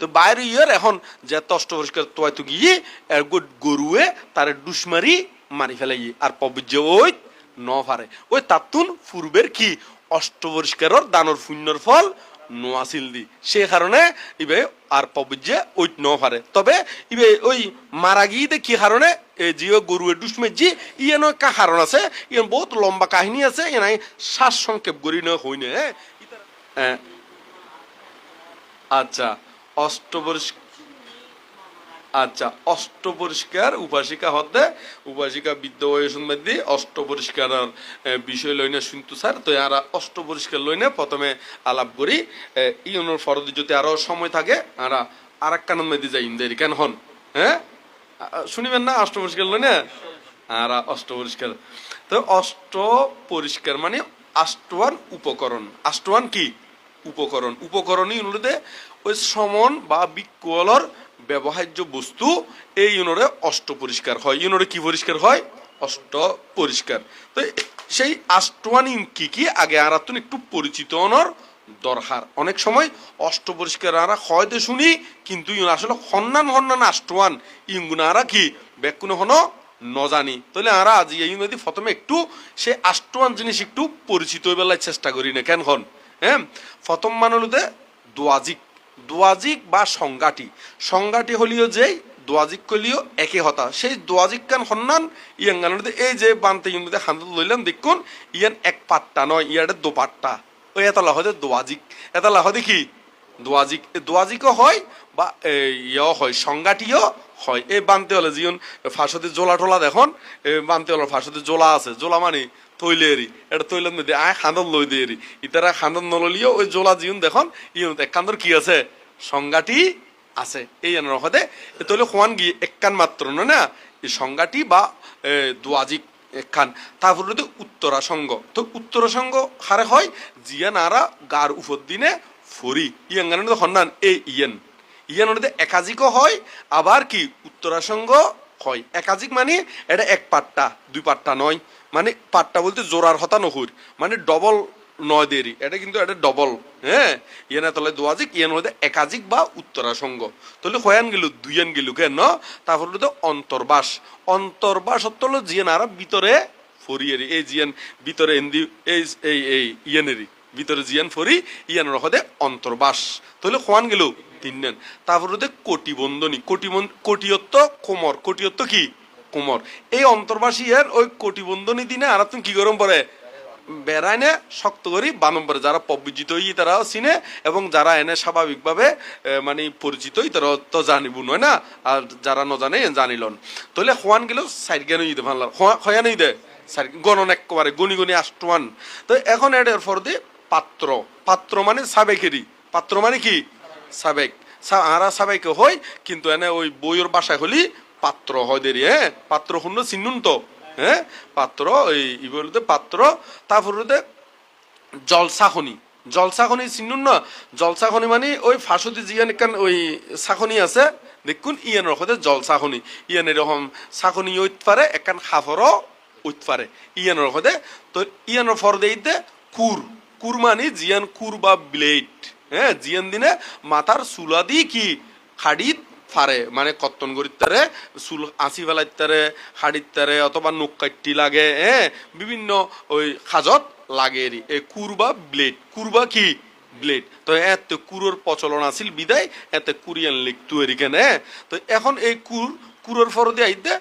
তো বাইরে ইয়ার এখন যে তষ্ট পরিষ্কার তোয়াই তো গিয়ে এর গরুয়ে তারে ডুসমারি মারি ফেলে গিয়ে আর পবিজ্য ওই ন ফারে। ওই তাতুন পূর্বের কি অষ্ট পরিষ্কারর দানর পুণ্যর ফল নোয়াছিল দি। সে কারণে ইবে আর পবিজ্যে ওই ন ফারে। তবে ইবে ওই মারা গিয়ে কি কারণে জিও গরুয়ে ডুসমেজি ইয়েন একটা কারণ আছে। ইয়েন বহুত লম্বা কাহিনী আছে এনাই শ্বাস সংক্ষেপ করি না হইনে আচ্ছা। অষ্টপরিষ্কার আচ্ছা অষ্ট পরিষ্কার উপাসিকা হতে উপাসিকা বিদ্যা বয়সন মধ্যে অষ্ট পরিষ্কার বিষয় লইনে শুনতো স্যার। তো আর অষ্ট পরিষ্কার লইনে প্রথমে আলাপ করি। এ, ই অনুর ফরদি যদি আরও সময় থাকে আর আর এক কানের মধ্যে যাই ইন্দের কেন হন? হ্যাঁ? শুনিবেন না অষ্ট পরিষ্কার লইনে? আর অষ্ট পরিষ্কার তো অষ্ট পরিষ্কার মানে আষ্টওয়ান উপকরণ। আষ্টওয়ান কি? উপকরণ। উপকরণই অনুরোধে ওই সমন বা বিকলর ব্যবহার্য বস্তু, এই ইউনোরে অষ্ট পরিষ্কার হয়। ইউনোরে কি পরিষ্কার হয়? অষ্ট পরিষ্কার। তো সেই আষ্টওয়ান ইন কি? কি আগে আর তুন একটু পরিচিত অনর দরকার অনেক সময় অষ্ট পরিষ্কার আরা হয়তো শুনি, কিন্তু ইউন আসলে হন্নান হন্নান আষ্টওয়ান ইঙ্গুনারা কি? বেকুনে হনো নজানি। তাহলে আরা আজি এই নদী প্রথমে একটু সেই আষ্টওয়ান জিনিস একটু পরিচিত বেলায় চেষ্টা করি না। কেন হন? হ্যাঁ? প্রথম মানুষদের দোয়াজিক দোয়াজিক বা সংজ্ঞাটি সংজ্ঞাটি হলিও যেই দোয়াজিক কলিও একে হতা। সেই দোয়াজিক কান সন্ধান ইয়ান গানের এই যে বানতে ইউনিতে হান্দল লইলাম দেখুন ইয়ান এক পাট্টা নয় ইয়ারে দো পাট্টা। ওই এটা লাহদে দোয়াজিক। এটা লাহদে কি দোয়াজিক। দোয়াজিকও হয় বা এ, ইয়েও হয় সংজ্ঞাটিও হয়। এই বানতে হলে জিয়ন ফাঁসতে জোলা টোলা দেখুন বানতে হলে ফাঁসতে জোলা আছে। জোলা মানে তৈলে এটা তৈলের মধ্যে আয় খান্দন লই দিয়ে এরি ইতারা খান্দন নললিও ওই জোলা জিউন দেখুন ইউন একান্দর কি আছে? সংজ্ঞাটি আছে। এই জানার হতে তৈলে খোয়ান গিয়ে এককান মাত্র নয় না? এই সংজ্ঞাটি বা এ, দোয়াজিক একখান তারপরে তো উত্তরা তো উত্তরা হারে হয় জিয়া নারা গার উপর দিনে ফরি। ইয়ান হন্নান এ ইয়েন। ইয়ান ওটাতে একাধিকও হয় আবার কি উত্তরাসঙ্গ হয়। একাধিক মানে এটা এক পাট্টা দুই পাট্টা নয়। মানে পাটটা বলতে জোড়ার হতা নহুর। মানে ডবল নয় দেরি। এটা কিন্তু এটা ডবল হ্যাঁ? ইয়ানা তলে দোয়াজিক ইয়ান হতে একাধিক বা উত্তরাসঙ্গ। তাহলে হয়ান গেল, দুইয়ান গেল কেন? তারপর হলো অন্তর্বাস। অন্তর্বাস হলো জিয়ান আর ভিতরে ফরিয়েরি। এই জিয়ান ভিতরে এন্দি, এই এই এই ইয়ানেরি। ভিতরে জিয়ান ফরি ইয়ান রহদে অন্তর্বাস। তাহলে খোয়ান গেল তিননেন তারপর হতে কোটিবন্ধনী। কোটিবন কোটিয়ত্ব কোমর। কোটিয়ত্ব কি? কোমর। এই অন্তর্বাসী এর ওই কোটিবন্ধনী দিনে আর তুমি কি গরম পরে? বেড়ায় নে, শক্ত করি, বা নম্বরে যারা পবিজিত হই তারাও চিনে, এবং যারা এনে স্বাভাবিকভাবে মানে পরিচিত হই, তারা তো জানিব, নয় না? আর যারা নজানে জানিলন তাহলে খোয়ান গেল সাইড জ্ঞান ইদে ভালো খয়ান দে গণন একেবারে গনি গনি আষ্টমান তো এখন এর ফর দিয়ে পাত্র। পাত্র মানে সাবেকেরই পাত্র মানে কি? সাবেক। আরা সাবেকে হয় কিন্তু এনে ওই বইয়ের বাসায় হলি পাত্র হয় দেরি হ্যাঁ? পাত্র শূন্য চিনুন তো হ্যাঁ? পাত্র, এই বলতে পাত্র, তারপরে জলসাখনি। জলসাখনি চিনুন না? জলসাখনি মানে ওই ফাঁসতি একান ওই সাখনি আছে, দেখুন, ইয়ান রকতে জলসাখনি। ইয়ান এরকম সাখনি ওইত পারে একান খাফরও ওইত পারে ইয়ান রকতে তো ইয়ান ফর দেইতে কুর কুর মানে জিয়ান কুর বা ব্লেড হ্যাঁ? জিয়ান দিনে মাথার চুলা দি কি হাড়িত ফারে মানে কত্তন করিত তারে চুল আঁচি ফেলাইত তারে হাড়িত তারে অথবা নখ কাটি লাগে হ্যাঁ বিভিন্ন ওই সাজত লাগে এরি এই কুর বা ব্লেড। কুর বা কি? ব্লেড। তো এত কুরোর প্রচলন আছিল বিদায়, এতে কুরিয়ান লিখতু এরিকেন হ্যাঁ তো এখন এই কুর, কুরোর ফরদে আইতে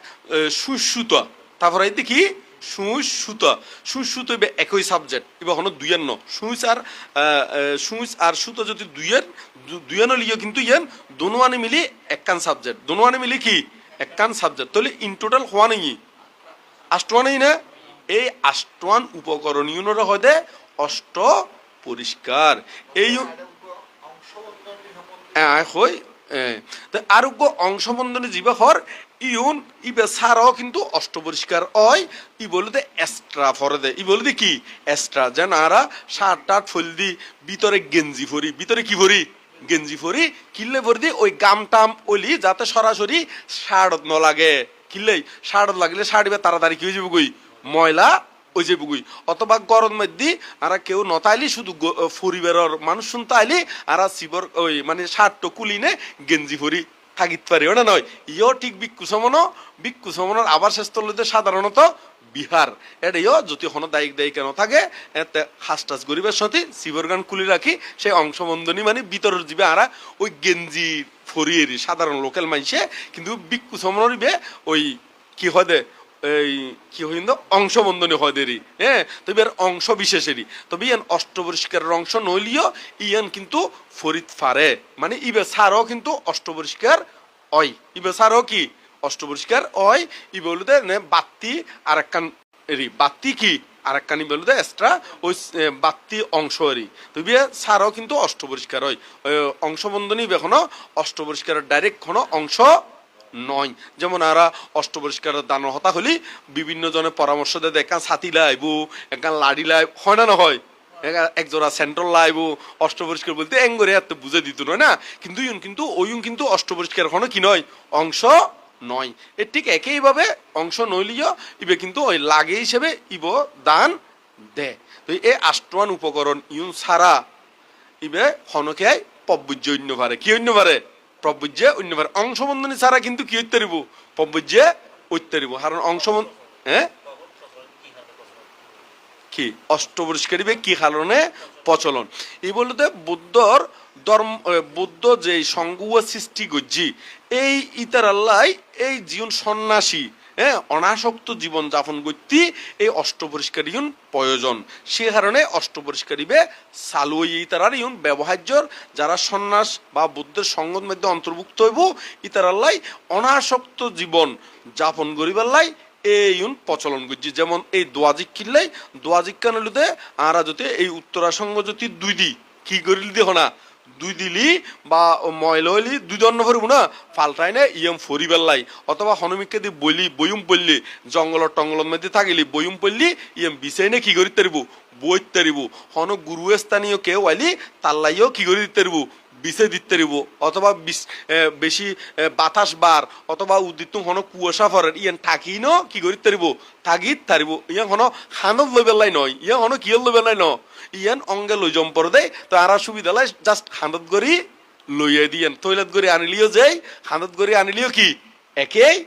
সুসুতা তারপর আইতে কি? সুঁচ সুতা। সুঁচ সুতো একই সাবজেক্ট এবার হলো দুইয়ের ন সুঁচ আর সুঁচ আর সুতো যদি দুইয়ের দুইয়ের লিও কিন্তু ইয়ান, দোনোয়ানে মিলি একখান সাবজেক্ট দোনোয়ানে মিলি কি? একখান সাবজেক্ট তাহলে ইন টোটাল হওয়া নেই। আষ্টওয়ানেই না? এই আষ্টওয়ান উপকরণ ইউনোর হদে অষ্ট পরিষ্কার। এই হ্যাঁ হই আরোগ্য অংশবন্ধনে জীবা হর ইউন, ইবে সারও কিন্তু অষ্ট পরিষ্কার হয় ই বলতে এক্সট্রা ফরে দে ই বলতে কি? এক্সট্রা। যেন আরা শার্ট টার্ট ফুল দি ভিতরে গেঞ্জি ফরি। ভিতরে কি ফরি? গেঞ্জি ফরি। কিনলে ফরি দি ওই গাম টাম ওলি যাতে সরাসরি শার্ট ন লাগে কিনলেই শার্ট লাগলে এবার তাড়াতাড়ি কি হয়ে যাবে কই? ময়লা ওই যে বুগুই অথবা গরম মধ্যে আর কেউ নতাইলি শুধু পরিবারের মানুষ শুনতে আইলি আর শিবর ওই মানে শার্ট কুলিনে গেঞ্জি ফরি। থাকিত পারি ওটা নয়। ইও ঠিক বিক্ষু সমন বিক্ষু সমনের আবার শ্রেষ্ঠ তলতে সাধারণত বিহার। এটাইও যদি হন দায়িক দায়ী কেন থাকে এতে হাসটাস গরিবের সাথে শিবর গান খুলি রাখি সেই অংশবন্ধনী মানে ভিতরের জীবে আরা ওই গেঞ্জি ফরিয়েরি, সাধারণ লোকাল মানুষে কিন্তু বিক্ষু সমনরিবে ওই কি হয় এই, কি হইন্দ অংশ বন্ধনী হয় দেরি। হ্যাঁ তবে এর অংশ বিশেষেরই। তবে ইয়ান অষ্টপরিষ্কারের অংশ নইলিও, ইয়ান কিন্তু ফরিদ ফারে। মানে ইবে সারও কিন্তু অষ্টপরিষ্কার অয় ইবে সারও কি? অষ্টপরিষ্কার অয় ইবে হলুদে বাত্তি আর একখান এরি। বাত্তি কি? আর একখানি বলুদে এক্সট্রা ওই বাত্তি অংশ এরি। তবে সারও কিন্তু অষ্টপরিষ্কার হয় অংশবন্ধনী বেখনো অষ্টপরিষ্কারের ডাইরেক্ট কোনো অংশ নয়। যেমন আরা অষ্টপরিষ্কারের দান হতা হলি বিভিন্ন জনের পরামর্শ দেয় একান ছাতি লাইব, একান লাড়ি লাইব, হয় না না হয় একা- একজোড়া সেন্ট্রাল লাইব, অষ্টপরিষ্কার বলতে এঙ্গরে এত বুঝে দিত নয় না? কিন্তু ইউন কিন্তু ওইন কিন্তু অষ্টপরিষ্কার হনো কি নয়? অংশ নয়। এ ঠিক একইভাবে অংশ নইলিও, ইবে কিন্তু ওই লাগে হিসেবে ইব দান দে। তো এই আষ্টমান উপকরণ ইউন ছাড়া ইবে হনকে পব্বুজ্য অন্য পারে কি অন্য পারে প্রবুজ্য অন্য পারে অংশবন্ধনী ছাড়া কিন্তু কি হইতে পারিব? প্রবুজ্য হইতে পারিব। কারণ অংশবন্ধ হ্যাঁ? কি? অষ্টপরিষ্কারিবে কি কারণে প্রচলন? এই বলতে বুদ্ধর ধর্ম বুদ্ধ যে সংগুয়া সৃষ্টি করছি, এই ইতার আল্লাহ এই জীবন সন্ন্যাসী হ্যাঁ অনাসক্ত জীবন যাপন করতে এই অষ্টপরিষ্কারী ইউন প্রয়োজন। সে কারণে অষ্টপরিষ্কারীবে চালু এই তারার ইউন ব্যবহার্যর যারা সন্ন্যাস বা বুদ্ধের সঙ্গত মধ্যে অন্তর্ভুক্ত হইব আল্লাহ অনাসক্ত জীবন যাপন করিবার লাই এইউন প্রচলন করছি। যেমন এই দোয়াজিক কিনলেই দোয়াজিক কানলুতে আরা যদি এই উত্তরাসঙ্গ যদি দুই দি কি করিল দি না? দুই দিলি বা ময়লা হইলি দুই দণ্ড ভরব না। পাল্টাই না, ইয়ম ফরিবার লাই অথবা হনুমিককে দি বলি বইম পড়লি জঙ্গল টঙ্গলের মধ্যে থাকিলি বইম পড়লি ইয়ম বিষয় না কি করি তারিব বইতে তারিব হন গুরু স্থানীয় কেউ আইলি তাল্লাইও কি করি দিতে পারিব বিছে দিতে পারিব অথবা বেশি বাতাস বার, অথবা উদিত হন কুয়াশা ফরেন ইয়ান থাকি ন, কি করি তারিব থাকি তারিব ইয়ান হন খানত লই পেলাই নয়, ইয়ান হন কিয় লই পেলাই ন ইয়ান অঙ্গে লই জম পর দেয় তো আর সুবিধা লাই জাস্ট খানত করি লইয়ে দিয়েন তৈলাত করে আনিলিও যাই খানত করে আনিলিও কি? একেই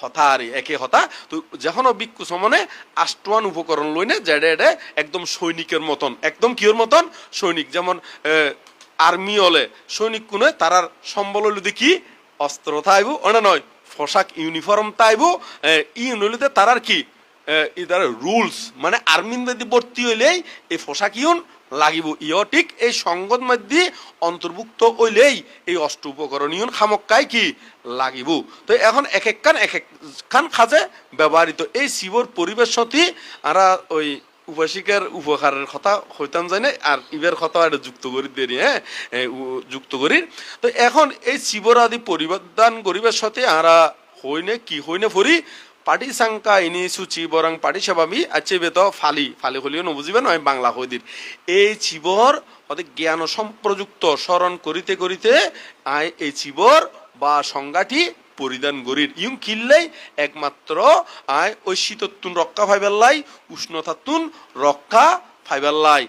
হতা আর একে হতা। তো যখন বিক্ষু সমনে আষ্টওয়ান উপকরণ লইনে এডে একদম সৈনিকের মতন, একদম কিওর মতন? সৈনিক। যেমন আর্মি হলে সৈনিক কোনে, তারার সম্বল হইল দেখি অস্ত্র থাইব ওনা নয়, পোশাক ইউনিফর্ম তাইব ই নইলিতে তারার কি? ইদার রুলস মানে আর্মিন যদি ভর্তি হইলেই এই পোশাক ইউন লাগিব। ইয় ঠিক এই সংগত মধ্যে অন্তর্ভুক্ত হইলেই এই অষ্ট উপকরণ ইউন খামক্কাই কি? লাগিব। তো এখন এক একখান এক একখান খাজে ব্যবহৃত। এই শিবর পরিবেশ সাথে আরা ওই উপাসিকার উপকারের কথা হইতাম জানে, আর ইবের কথা এটা যুক্ত করি দেরি হ্যাঁ? যুক্ত করি। তো এখন এই শিবর আদি পরিবর্তন করিবার সাথে আরা হইনে কি হইনে ফরি পাটি সাংকা ইনি সুচি বরং পাটি সেবামি আছে বেত ফালি ফালি হলিও নবুঝিবে নয়, বাংলা হইদির এই চিবর হতে জ্ঞান সম্প্রযুক্ত, স্মরণ করিতে করিতে আয় এই চিবর বা সংজ্ঞাটি পরিধান গরির ইউং কিনলেই একমাত্র আয় ওই শীতত্তুন রক্ষা ফাইবেল্লাই উষ্ণতাতুন রক্ষা ফাইবেল্লাই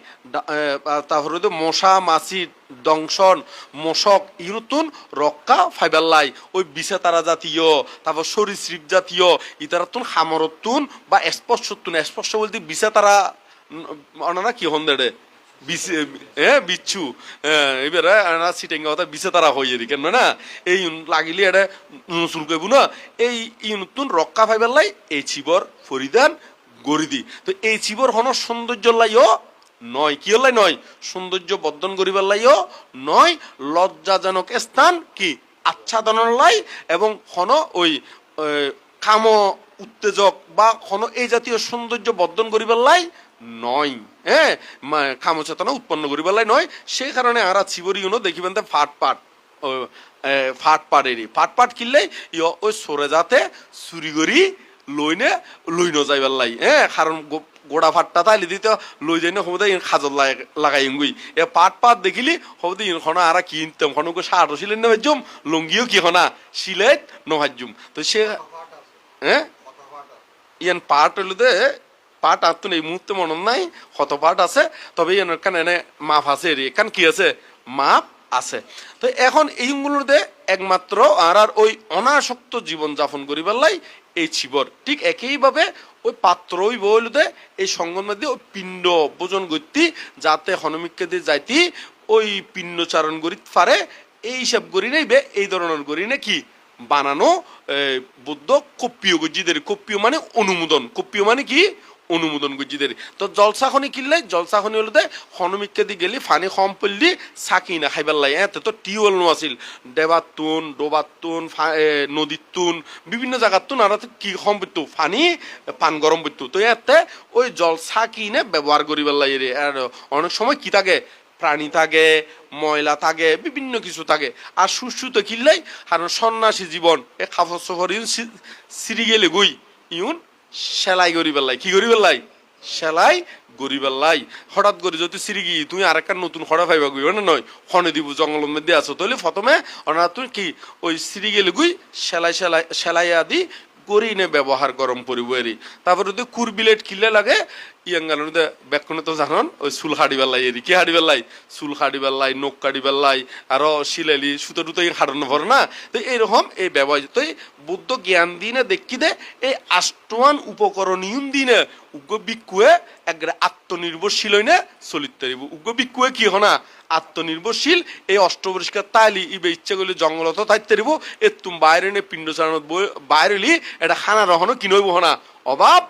তারপরে তো মশা, মাছি, দংশন, মশক, ইরুতুন রক্ষা ফাইবেল্লাই ওই বিষে তারা জাতীয়, তারপর সরীসৃপ জাতীয় ইতারাতুন হামরতুন বা স্পর্শতুন স্পর্শ বলতে বিষে তারা অনানা কি হন দেড়ে? বিচ্ছু এবারে আনা সিটেঙ্গা কথা বিছে তারা হয়ে যাবে কেন না? এই লাগিলে এটা নুসুল কইব না? এই ইনুতুন রক্ষা পাইবার লাই এই চিবর ফরিদান গড়ি দি। তো এই চিবর হন সৌন্দর্য লাইও নয়। কি হলাই নয়? সৌন্দর্য বর্ধন করিবার লাইও নয়। লজ্জাজনক স্থান কি? আচ্ছাদনের লাই এবং হন ওই কাম উত্তেজক বা কোনো এই জাতীয় সৌন্দর্য বর্ধন করিবার লাই নয়। হ্যাঁ কামচেতনা উৎপন্ন করিবার লাই নয়। সেই কারণে আরা চিবরিউনো দেখিবেন তে ফাট পাট ফাট পাটেরই ফাট পাট কিনলেই ইয় ওই সরে যাতে চুরি করি লইনে লইন যাইবার লাই হ্যাঁ কারণ গোড়া ফাটটা তাইলে দিতে লই যাই না হবদে খাজর লাগাই গুই এ পাট পাট দেখিলি হবদে ইন খনা আরা কিনতাম খনকে শার্টও সিলেন না ভাজ্যুম লুঙ্গিও কি খনা সিলেট নভাজ্যুম তো সে হ্যাঁ ইয়ান পাট হইল পাঠ আতুন এই মুহূর্তে মনে নাই হত পাঠ আছে, তবে এখানে এনে মাপ আছে রে এখান কি আছে? মাপ আছে। তো এখন এইগুলোতে একমাত্র আর আর ওই অনাসক্ত জীবন যাপন করিবার লাই এই ছিবর ঠিক একইভাবে ওই পাত্র ওই বইলতে এই সঙ্গন মধ্যে ওই পিণ্ড ভোজন করতি যাতে হনমিককে দিয়ে যাইতি, ওই পিণ্ড চারণ করি পারে, এই হিসাব করি নেইবে, এই ধরনের করি না কি? বানানো বুদ্ধ কপ্পিও গজ্জিদের কপ্পিও মানে অনুমোদন। কপ্পিও মানে কি? অনুমোদন গজ্জিদের তো জলসাখনি কিনলে জলসাখনি হলতে হনুমিককে দি গেলি, ফানি কম পড়লি সাকি না খাইবার লাই। এতে তো টিউবওয়েল নো আছিল। দেবাতুন ডোবাতুন নদীর তুন বিভিন্ন জায়গার তুন আর কি কম পড়তো ফানি, পান গরম পড়তো তো এতে ওই জল সাকি নে ব্যবহার করিবার লাই রে। আর অনেক সময় কি থাকে? প্রাণী থাকে, ময়লা থাকে, বিভিন্ন কিছু থাকে। আর সুস্থ কিনলেই কারণ সন্ন্যাসী জীবন, এ খাফর সফর ইউন সিরি গেলে গই, ইউন সেলাই করি পেলাই কি করি পেলাই সেলাই গরি পেলাই হঠাৎ করে যদি সিরিগি, তুমি তুমি আরেকটা নতুন খড়া পাইবা গুই না নয়? খনে দিব জঙ্গলের মধ্যে আছো। তাহলে প্রথমে অনা তুমি কি ওই গেলে গুই সেলাই সেলাই সেলাই আদি করিনে ব্যবহার গরম পরিবারই তারপরে যদি কুরবিলেট কিলে লাগে ইয়াঙ্গালুতে বেক্ষণে তো জানন, ওই চুল হাড়ি বেলাই এরি কি হাড়ি বেলাই চুল হাড়ি বেলাই নখ কাটি বেলাই আরও শিলালি, সুতো টুতো হাড়ানো ভর না? তো এইরকম এই ব্যবহার তো বুদ্ধ জ্ঞান দিনে দেখি দে, এই আষ্টমান উপকরণ ইউন দিনে উগ্র বিক্ষুয়ে একবারে আত্মনির্ভরশীল হইনে চলিত পারিব উগ্র বিক্ষুয়ে কি হনা? আত্মনির্ভরশীল, এই অষ্টপরিষ্কার তাইলি, ইবে ইচ্ছা করলে জঙ্গলত থাকতে পারিব এ তুমি বাইরে নে পিণ্ড চালানোর বাইরে লি এটা খানা রহনো কি নইব হনা। অভাব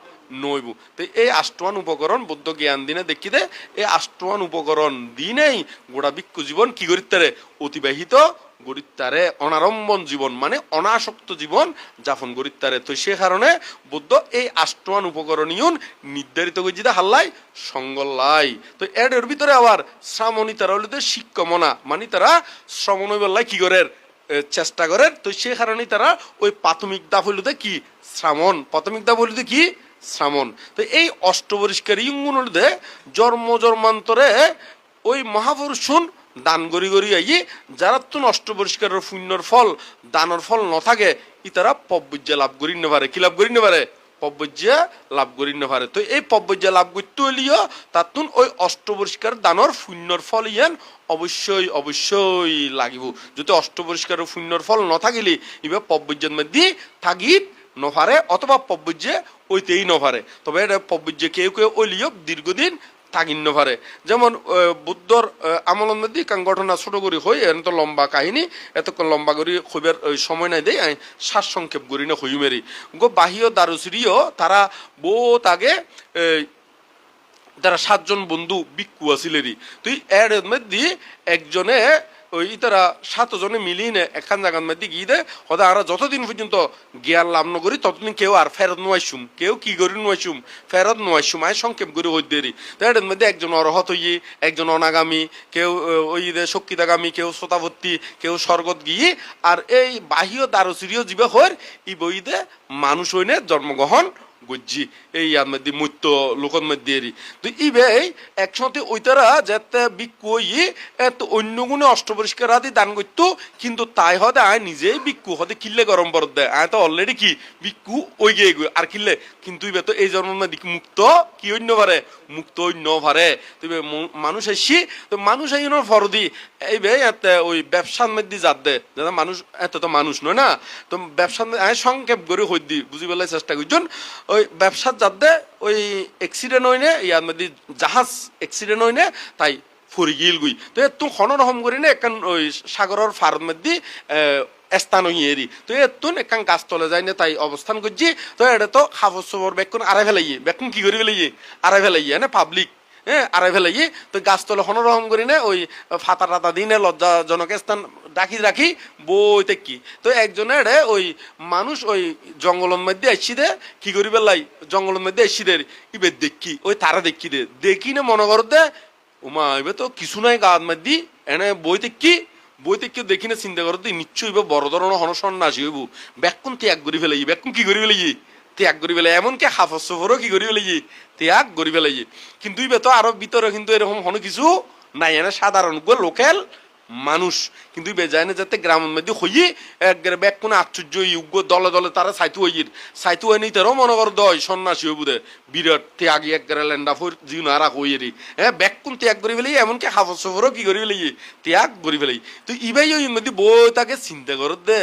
নইব। তো এই আষ্টমান উপকরণ বুদ্ধ জ্ঞান দিনে দেখি দে এই আষ্টমান উপকরণ দিনেই গোড়া বিক্ষু জীবন কি করিতারে অতিবাহিত গরিত্তারে অনারম্বন জীবন মানে অনাসক্ত জীবন যাপন গরিত্তারে তো সে কারণে বুদ্ধ এই উপকরণ ইউন নির্ধারিত গজিদা হাল্লাই সঙ্গল্লাই। তো এর ভিতরে আবার শ্রামণী তারা হলো শিক্ষমনা। মানে তারা শ্রমণ বললাই কি করে চেষ্টা করে তো সে কারণেই তারা ওই প্রাথমিক দাপ হইলতে কি? শ্রামণ। প্রাথমিক দা বলিতে কি? শ্রামণ তো এই অষ্টপরিষ্কার ইঙ্গুনদে জন্ম, জন্মান্তরে ওই মহাপুরুষুন দান গরি গরি আই যারা তো নষ্ট পরিষ্কারের পুণ্যর ফল, দানের ফল ন থাকে ই তারা পব্বজ্যা লাভ করি না পারে কি লাভ করি না পারে পব্বজ্যা লাভ করি না পারে তো এই পব্বজ্যা লাভ করতে হলিও তাতুন ওই অষ্ট পরিষ্কার দানর পুণ্যর ফল ইয়ান অবশ্যই অবশ্যই লাগিব। যদি অষ্ট পরিষ্কারের পুণ্যর ফল ন থাকিলে এবার পব্বজ্যার মধ্যে নভারে অথবা পব্বজ্যে ওইতেই নভারে। তবে এটা পব্বজ্যে কেউ কেউ ওইলিও দীর্ঘদিন থাকিন নভারে। যেমন বুদ্ধর মধ্যে কান ঘটনা ছোট করে হই, এন তো লম্বা কাহিনী, এতক্ষণ লম্বা করে ওই সময় নাই দেই আমি শ্বাস সংক্ষেপ করি না হই মেরি। গো বাহিও দারুসিরিও তারা বহুত আগে তারা সাতজন বন্ধু বিক্ষু আসিলেরই তুই এর মধ্যে একজনে ওই তারা সাতজনে মিলিয়ে একখান জায়গার মধ্যে গিয়ে দে হয়তো আর যতদিন পর্যন্ত জ্ঞান লাভ ন করি, ততদিন কেউ আর ফেরত নোয়াইছুম কেউ কি করি নোয়াইছুম ফেরত নোয়াইছুম আয় সংক্ষেপ করে হই দেরি। তো এর মধ্যে একজন অরহত হইয়ে, একজন অনাগামী, কেউ ওই দে শক্তিদাগামী, কেউ শ্রোতাবর্তী, কেউ স্বর্গত গিয়ে, আর এই বাহিও দারসিরিও জীবে হর ই বইতে মানুষ হইনে জন্মগ্রহণ গজ্জি, এই ইয়ার মধ্যে মৈত্য লোকর মধ্যে এরি তো ইবে একসাথে ওইতারা যাতে বিক্ষু ই এত অন্য গুণে অষ্টপরিষ্কার আদি দান করতো, কিন্তু তাই হতে আয় নিজেই বিক্ষু হতে কিল্লে গরম বরদ দেয়। আয় তো অলরেডি কি? বিক্ষু ওই গিয়ে গই আর কিল্লে? কিন্তু ইবে তো এই জন্মের মধ্যে মুক্ত, কি অন্য পারে মুক্ত অন্য পারে তো মানুষ এসি তো মানুষ এই ফরদি এইবে এতে ওই ব্যবসার মধ্যে যাত দে যাতে মানুষ, এত তো মানুষ নয় না? তো ব্যবসার মধ্যে আয় সংক্ষেপ করে হই দি, বুঝি পেলাই চেষ্টা করছেন ওই ব্যবসার যাত দে ওই অ্যাক্সিডেন্ট হইনে, ইয়ার মধ্যে জাহাজ অ্যাক্সিডেন্ট হইনে, তাই ফুরি গিল গুই। তো এত খন রকম করি না একান ওই সাগরের ফার্ম মধ্যে স্থান হই এরি। তো এতুন একান গাছ তলে যায় না, তাই অবস্থান করছি। তো এটা তো সবর বেকুন আড়াই ফেলাইয়ে। বেকুন কি করে ফেলাইয়ে? আড়াই ফেলাইয়ে না পাবলিক হ্যাঁ আড়াই ফেলাইয়ে তো গাছ তলে খন রকম করি না, ওই ফাতা টাতা দিনে লজ্জাজনক স্থান রাখি রাখি বইতে কি। তো একজনের ওই মানুষ ওই জঙ্গলের মধ্যে আসছি দে, কি করি বেলাই জঙ্গলের মধ্যে আসছি দে, ইবে দেখি, ওই তারা দেখি দে। দেখি না মনে কর দে, উমা এবার তো কিছু নাই গাত মধ্যে এনে বইতে কি? বইতে কেউ দেখি না, চিন্তা করো তুই নিশ্চয়ই বড় ধরনের হনসন না আসি হইব। বেকুন ত্যাগ করি ফেলাই বেকুন কি করি ফেলাই ত্যাগ করি ফেলাই এমনকি হাফস সফরও কি করি ফেলাই ত্যাগ করি ফেলাই কিন্তু ইবে তো আরও ভিতরে কিন্তু এরকম হনো কিছু নাই। এনে সাধারণ লোকেল মানুষ। কিন্তু ইবে যায় না যাতে গ্রামের মধ্যে হইয়ে ব্যাগ কোনো আশ্চর্য ইউগ্য দলে দলে তারা সাইতু হইয়ের। সাইতু হয় নেই তারাও মনে কর দয়, সন্ন্যাসী হইব দে। বিরাট ত্যাগি একবারে ল্যান্ডা ফোর জিন আরা হইয়েরি। হ্যাঁ ব্যাগ কোন ত্যাগ করি ফেলাই এমনকি হাফর সফরও কি করি ফেলাই ত্যাগ করি ফেলাই তো ইবাই ওই মধ্যে বই তাকে চিন্তা করত দে।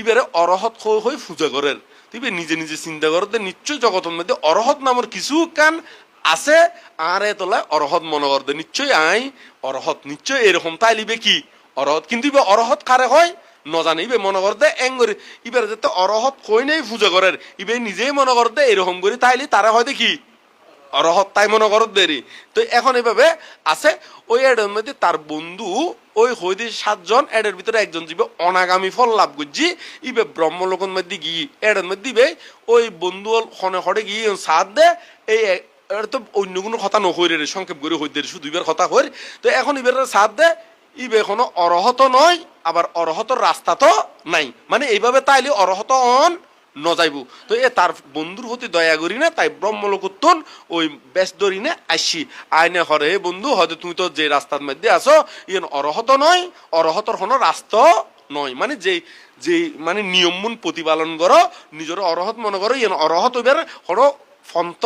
ইবারে অরহত হই পূজা করের। তুই নিজে নিজে চিন্তা করতে নিশ্চয় জগতের মধ্যে অরহত নামের কিছু কান আছে আর এ তোলায় অরহত মনে করতে নিশ্চয় আই অরহত নিশ্চয় এরকম তাই লিবে কি? অরহত কিন্তু ইবে অরহত কারে হয়? নজানে ইবে মনে করতে এং করে ইবার যাতে অরহত কই নাই পূজা করার ইবে নিজেই মনে করতে এরকম করে তাইলে তারা হয় দেখি। অরহত তাই মনে করত দেরি। তো এখন এইভাবে আছে, ওই এডের মধ্যে তার বন্ধু, ওই হইতে সাতজন এডের ভিতরে একজন যাবে অনাগামী ফল লাভ করছি, ইবে ব্রহ্মলোকন মধ্যে গিয়ে এডের মধ্যে দিবে, ওই বন্ধু হনে হরে গিয়ে সাথ দে, এই তো অন্য কোনো কথা নহইরে রে সংক্ষেপ করে হইতে শুধু ইবার কথা হই তো এখন ইবার সাথ দে, ইবে এখনও অরহত নয়, আবার অরহতর রাস্তা তো নাই। মানে এইভাবে তাইলে অরহত অন ন যাইব। তো এ তার বন্ধুর প্রতি দয়া করি না, তাই ব্রহ্মলোকোত্তন ওই বেশ ধরি না আসি আইনে হরে বন্ধু, হয়তো তুমি তো যে রাস্তার মধ্যে আছো, ইয়েন অরহত নয়, অরহতর কোনো রাস্তা নয়। মানে যে যে মানে নিয়মমূল প্রতিপালন করো নিজের অরহত মনে করো, ইয়েন অরহত এবার হলো ফন্ত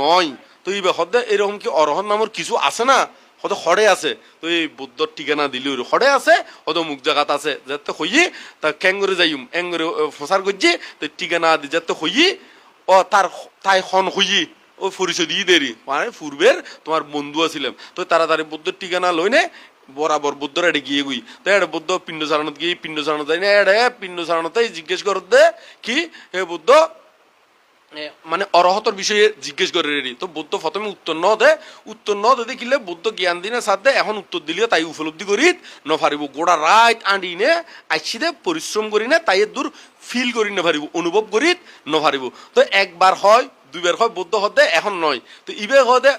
নয়। তো এই হদে এরকম কি অরহত নামের কিছু আছে না? হয়তো হরে আছে। তো এই বুদ্ধর ঠিকানা দিলি হরে আছে, হয়তো মুখ জাগাত আছে। যাতে হইয়ে তা ক্যাঙ্গরে যাইম। এঙ্গরে ফসার করছি তো ঠিকানা দি যাতে হইয়ে, ও তার তাই খন হইয়ে, ও পরিচয় দিয়ে দেরি। মানে পূর্বের তোমার বন্ধু আছিলাম। তো তাড়াতাড়ি বুদ্ধর ঠিকানা লই নে, বরাবর বুদ্ধর এডে গিয়ে গুই। তো এটা বুদ্ধ পিণ্ড সারানত গিয়ে পিণ্ড সারানো যাই না, এডে পিণ্ড সারানোতেই জিজ্ঞেস করত কি হে বুদ্ধ মানে অরহতর বিষয়ে জিজ্ঞেস করে রেডি তো বুদ্ধ প্রথমে উত্তর ন দে, উত্তর ন দে দেখিলে বুদ্ধ জ্ঞান দিনে সাথ দে এখন উত্তর দিলে তাই উপলব্ধি করি ন পারিব গোড়া রাইট আঁড়ি নে আইসি দে পরিশ্রম করি না, তাই দূর ফিল করি না পারিব অনুভব করি ন পারিব তো একবার হয়, দুইবার হয়, বুদ্ধ হতে এখন নয়। তো ইবে হতে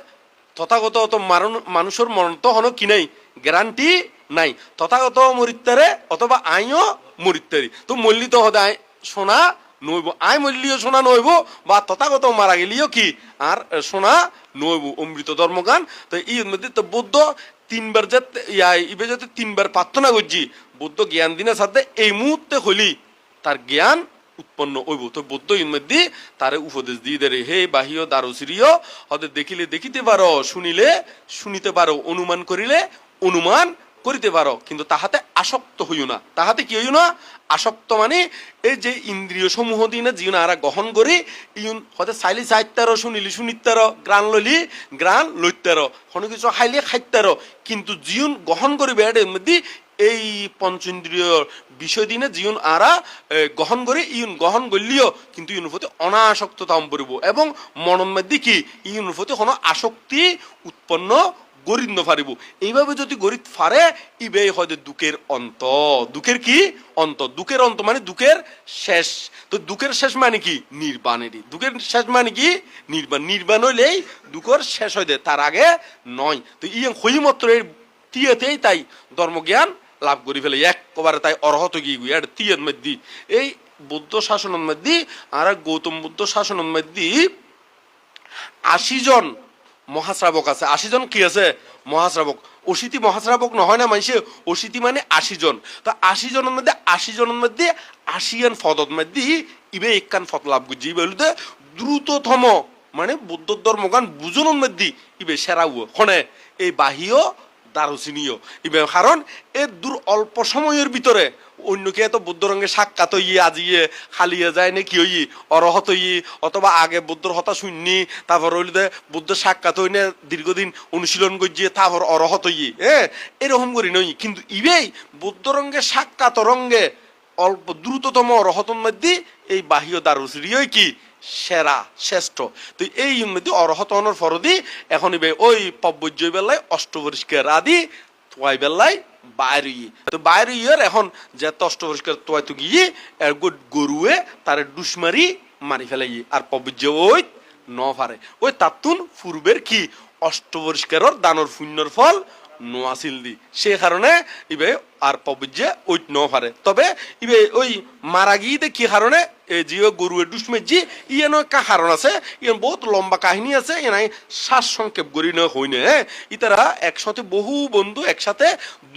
তথাগত অত মারণ- মানুষের মরণ তো হনো কি নাই? গ্যারান্টি নাই। তথাগত মরিত্তারে অথবা আইও মরিত্তারি তো মল্লিত হদে আই সোনা নইব। আই মল্লিও সোনা নইব, বা তথাগত মারা গেলিও কি? আর সোনা নইব, অমৃত ধর্মগান। তো এই মধ্যে তো বৌদ্ধ তিনবার যে ইয়া, ইবে যদি তিনবার প্রার্থনা করছি, বৌদ্ধ জ্ঞান দিনের সাথে এই মুহূর্তে হলি তার জ্ঞান উৎপন্ন হইব। তো বৌদ্ধ ইনমধ্যে তারে উপদেশ দিয়ে দেরে হে বাহিও দারুসিরিয় হতে দেখিলে দেখিতে পারো, শুনিলে শুনিতে পারো, অনুমান করিলে অনুমান করিতে পারো, কিন্তু তাহাতে আসক্ত হইও না। তাহাতে কি হইও না? আসক্ত মানে এই যে ইন্দ্রিয় সমূহ দিনে জীবন আরা গ্রহণ করি, ইউন হতে চাইলি চাইতারো শুনিলি শুনিতারো গ্রান লইলি গ্রান লইতারো, কোনো কিছু খাইলে খাইতারো, কিন্তু জীবন গ্রহণ করিবে এর মধ্যে এই পঞ্চেন্দ্রিয় বিষয় দিনে জীবন আরা গ্রহণ করে, ইউন গ্রহণ করলিও, কিন্তু ইউন প্রতি অনাসক্ত তাম পড়ব এবং মনের মধ্যে কি? ইউন প্রতি কোনো আসক্তি উৎপন্ন গরিব পারিব এইভাবে যদি গরিব ফারে, ইবে হয় দুঃখের অন্ত। দুঃখের কি? অন্ত। দুঃখের অন্ত মানে দুঃখের শেষ। তো দুঃখের শেষ মানে কি? নির্বাণেরই। দুঃখের শেষ মানে কি? নির্বাণ। নির্বাণ হইলেই দুঃখের শেষ হয়ে দেয় তার আগে নয়। তো ইয়ে হইমাত্র এই তিয়াতেই তাই ধর্মজ্ঞান লাভ করি ফেলে। একবারে তাই অর্হত গিয়ে গুই এটা তিয়ার মধ্যে, এই বুদ্ধ শাসনের মধ্যে, আর গৌতম বুদ্ধ শাসনের মধ্যে আশি জন মহাশ্রাবক আছে। আশি জন কি আছে? মহাশ্রাবক। অশীতি মহাশ্রাবক নহয় না মানসে অশীতি মানে আশি জন তো আশি জনের মধ্যে আশি জনের মধ্যে আশিয়ান ফদত মধ্যে ইবে একখান ফত লাভ করছি। বলতে দ্রুততম মানে বৌদ্ধ ধর্মগান বুজনের মধ্যে ইবে সেরাও খনে এই বাহিও দারুচিনীয় ইবে কারণ এ দূর অল্প সময়ের ভিতরে অন্যকে এত বুদ্ধ রঙে সাক্ষাৎ ইয়ে আজিয়ে খালিয়ে যায় নাকি ওই অরহত ই অথবা আগে বুদ্ধর হতা শুননি, তারপর হইলে দে বুদ্ধ সাক্ষাৎ হই না দীর্ঘদিন অনুশীলন করছিয়ে তারপর অরহত ই হ্যাঁ এরকম করি নই। কিন্তু ইবেই বুদ্ধ রঙ্গে সাক্ষাৎ রঙ্গে অল্প দ্রুততম অরহতর মধ্যে এই বাহ্য দারুচিরিয়ই কি? সেরা, শ্রেষ্ঠ। তো এই মধ্যে অরহত অনর ফরদি এখন ওই পব্বজ্য বেলায়, অষ্টপরিষ্কার আদি তোয়াই বেলায় বাইরে তো বাইরে ইয়ের এখন যে অষ্ট পরিষ্কার তোয়াই তো গিয়ে এর গরুয়ে তার ডুসমারি মারি ফেলাই। আর পব্বজ্য ওই ন পারে ওই তাতুন পূর্বের কি? অষ্ট পরিষ্কারর দানর পুণ্যর ফল নো আসিল দি সে কারণে ইবে আর পবিজে ওই ন পারে তবে ইবে ওই মারা গিয়ে কি কারণে? জিও গরু জি, ইয়েন একটা কারণ আছে। ইয়েন বহুত লম্বা কাহিনী আছে এনাই শ্বাস সংক্ষেপ করি না হইনে হ্যাঁ ইতারা একসাথে বহু বন্ধু একসাথে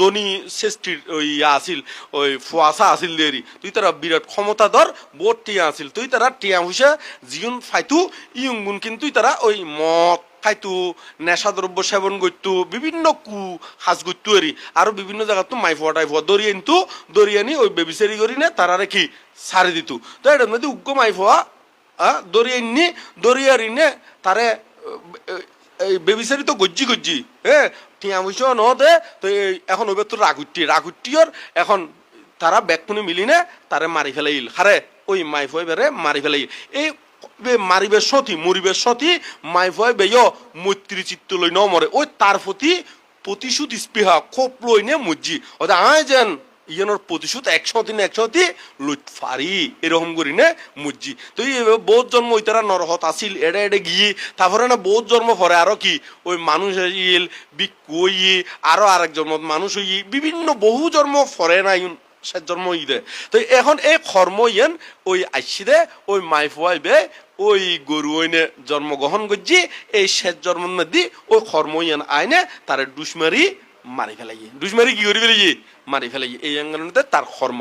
দনি শ্রেষ্ঠীর ওই ইয়া আসিল ওই ফুয়াশা আসিল দেরি। তুই তারা বিরাট ক্ষমতাধর, বহুত টিয়া আসিল তুই তারা টিয়া হুসে জিউন ফাইতু, ইয়ং গুণ কিন্তু তারা ওই মদ খাইতো, নেশা দ্রব্য সেবন করতো বিভিন্ন কু সাজ করতো এরি আৰু বিভিন্ন জায়গাত তো মাইফুয়া টাইফুয়া দরি আনতো দরি আনি ওই বেবিচারি করি না তারারে কি সারি দিত। তো এটার মধ্যে উগ্র মাইফুয়া দরি আনি দরি আরি নে তারে এই বেবিচারি তো গজ্জি গজ্জি হ্যাঁ পয়সা ন দে তো এখন ওইবার তো রাগুটি রাগুটিয়র এখন তারা ব্যাগপুনি মিলি নে তারে মারি ফেলাইল। হারে ওই মাইফুয়া বেড়ে মারি ফেলাইল। এই মারিবে সতী, মরিবে সতী, মাই ভয় বেয় মৈত্রী চিত্ত লই ন মরে। ওই তার প্রতি প্রতিশোধ স্পৃহা খোপ লই নে মজ্জি। ওদের আয় যেন ইয়নোর প্রতিশোধ একশো দিন একশো দি লুট ফারি, এরকম করি নে মুজি তো বহুত জন্ম ওই তারা নরহত আসিল, এডে এডে গিয়ে। তারপরে না বহুত জন্ম পরে আরও কি? ওই মানুষ ইল বিক্ষু ইয়ে আরও আরেক জন্ম, মানুষ হই বিভিন্ন বহু জন্ম ফরে না ইউন সে জন্ম ই দে তো এখন এই কর্ম ইয়েন ওই আইসি দে ওই মাই ফুয়াইবে ওই গরু ওইনে জন্মগ্রহণ করছি, এই শেষ জন্ম দি ওই কর্ম ইয়েন আইনে তার ডুসমারি মারি ফেলাই ডুসমারি কি করি ফেলাই মারি ফেলাই এই আঙ্গনতে তার কর্ম